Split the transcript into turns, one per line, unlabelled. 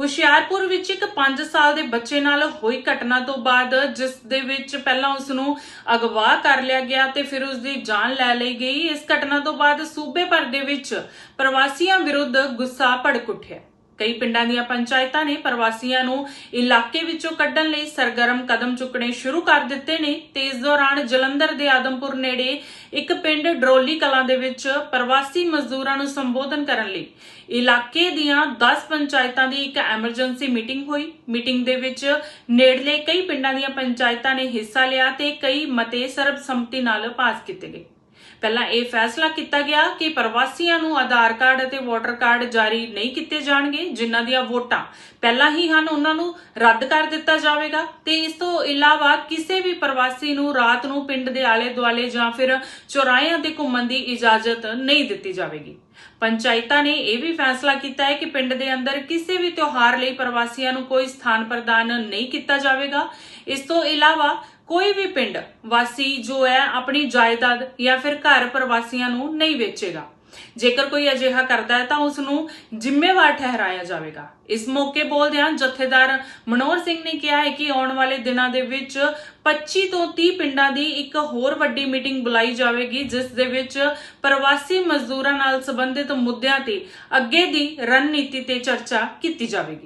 ਹੁਸ਼ਿਆਰਪੁਰ ਵਿੱਚ ਇੱਕ 5 ਸਾਲ ਦੇ ਬੱਚੇ ਨਾਲ ਹੋਈ ਘਟਨਾ ਤੋਂ ਬਾਅਦ ਜਿਸ ਦੇ ਵਿੱਚ ਪਹਿਲਾਂ ਉਸ ਨੂੰ ਅਗਵਾ ਕਰ ਲਿਆ ਗਿਆ ਤੇ ਫਿਰ ਉਸ ਦੀ ਜਾਨ ਲੈ ਲਈ ਗਈ। ਇਸ ਘਟਨਾ ਤੋਂ ਬਾਅਦ ਸੂਬੇ ਭਰ ਦੇ ਵਿੱਚ ਪ੍ਰਵਾਸੀਆਂ ਵਿਰੁੱਧ ਗੁੱਸਾ ਭੜਕ ਉੱਠਿਆ। ਕਈ ਪਿੰਡਾਂ ਦੀਆਂ ਪੰਚਾਇਤਾਂ ਨੇ ਪ੍ਰਵਾਸੀਆਂ ਨੂੰ ਇਲਾਕੇ ਵਿੱਚੋਂ ਕੱਢਣ ਲਈ ਸਰਗਰਮ ਕਦਮ ਚੁੱਕਣੇ ਸ਼ੁਰੂ ਕਰ ਦਿੱਤੇ ਨੇ। ਤੇ ਇਸ ਦੌਰਾਨ ਜਲੰਧਰ ਦੇ ਆਦਮਪੁਰ ਨੇੜੇ ਇੱਕ ਪਿੰਡ ਡਰੋਲੀ ਕਲਾਂ ਦੇ ਵਿੱਚ ਪ੍ਰਵਾਸੀ ਮਜ਼ਦੂਰਾਂ ਨੂੰ ਸੰਬੋਧਨ ਕਰਨ ਲਈ ਇਲਾਕੇ ਦੀਆਂ 10 ਪੰਚਾਇਤਾਂ ਦੀ ਇੱਕ ਐਮਰਜੈਂਸੀ ਮੀਟਿੰਗ ਹੋਈ। ਮੀਟਿੰਗ ਦੇ ਵਿੱਚ ਨੇੜਲੇ ਕਈ ਪਿੰਡਾਂ ਦੀਆਂ ਪੰਚਾਇਤਾਂ ਨੇ ਹਿੱਸਾ ਲਿਆ ਤੇ ਕਈ ਮਤੇ ਸਰਬਸੰਮਤੀ ਨਾਲ ਪਾਸ ਕੀਤੇ ਗਏ। ਪਹਿਲਾਂ ਇਹ ਫੈਸਲਾ ਕੀਤਾ ਗਿਆ ਕਿ ਪ੍ਰਵਾਸੀਆਂ ਨੂੰ ਆਧਾਰ ਕਾਰਡ ਅਤੇ ਵੋਟਰ ਕਾਰਡ ਜਾਰੀ ਨਹੀਂ ਕੀਤੇ ਜਾਣਗੇ, ਜਿਨ੍ਹਾਂ ਦੀਆਂ ਵੋਟਾਂ ਪਹਿਲਾਂ ਹੀ ਹਨ, ਉਹਨਾਂ ਨੂੰ ਰੱਦ ਕਰ ਦਿੱਤਾ ਜਾਵੇਗਾ। ਤੇ ਇਸ ਤੋਂ ਇਲਾਵਾ ਕਿਸੇ ਵੀ ਪ੍ਰਵਾਸੀ ਨੂੰ ਰਾਤ ਨੂੰ ਪਿੰਡ ਦੇ ਆਲੇ ਦੁਆਲੇ ਜਾਂ ਫਿਰ ਚੌਰਾਹਿਆਂ ਤੇ ਘੁੰਮਣ ਦੀ ਇਜਾਜ਼ਤ ਨਹੀਂ ਦਿੱਤੀ ਜਾਵੇਗੀ। ਪੰਚਾਇਤਾਂ ਨੇ ਇਹ ਵੀ ਫੈਸਲਾ ਕੀਤਾ ਹੈ ਕਿ ਪਿੰਡ ਦੇ ਅੰਦਰ ਕਿਸੇ ਵੀ ਤਿਉਹਾਰ ਲਈ ਪ੍ਰਵਾਸੀਆਂ ਨੂੰ ਕੋਈ ਸਥਾਨ ਪ੍ਰਦਾਨ ਨਹੀਂ ਕੀਤਾ ਜਾਵੇਗਾ। ਇਸ ਤੋਂ ਇਲਾਵਾ ਕੋਈ ਵੀ ਪਿੰਡ ਵਾਸੀ ਜੋ ਹੈ ਆਪਣੀ ਜਾਇਦਾਦ ਜਾਂ ਫਿਰ ਘਰ ਪ੍ਰਵਾਸੀਆਂ ਨੂੰ ਨਹੀਂ ਵੇਚੇਗਾ। ਜੇਕਰ ਕੋਈ ਅਜਿਹਾ ਕਰਦਾ ਹੈ ਤਾਂ ਉਸ ਨੂੰ ਜ਼ਿੰਮੇਵਾਰ ਠਹਿਰਾਇਆ ਜਾਵੇਗਾ। ਇਸ ਮੌਕੇ ਬੋਲਦਿਆਂ ਜਥੇਦਾਰ ਮਨੋਹਰ ਸਿੰਘ ਨੇ ਕਿਹਾ ਹੈ ਕਿ ਆਉਣ ਵਾਲੇ ਦਿਨਾਂ ਦੇ ਵਿੱਚ 25 ਤੋਂ 30 ਪਿੰਡਾਂ ਦੀ ਇੱਕ ਹੋਰ ਵੱਡੀ ਮੀਟਿੰਗ ਬੁਲਾਈ ਜਾਵੇਗੀ, ਜਿਸ ਦੇ ਵਿੱਚ ਪ੍ਰਵਾਸੀ ਮਜ਼ਦੂਰਾਂ ਨਾਲ ਸੰਬੰਧਿਤ ਮੁੱਦਿਆਂ ਤੇ ਅੱਗੇ ਦੀ ਰਣਨੀਤੀ ਤੇ ਚਰਚਾ ਕੀਤੀ ਜਾਵੇਗੀ।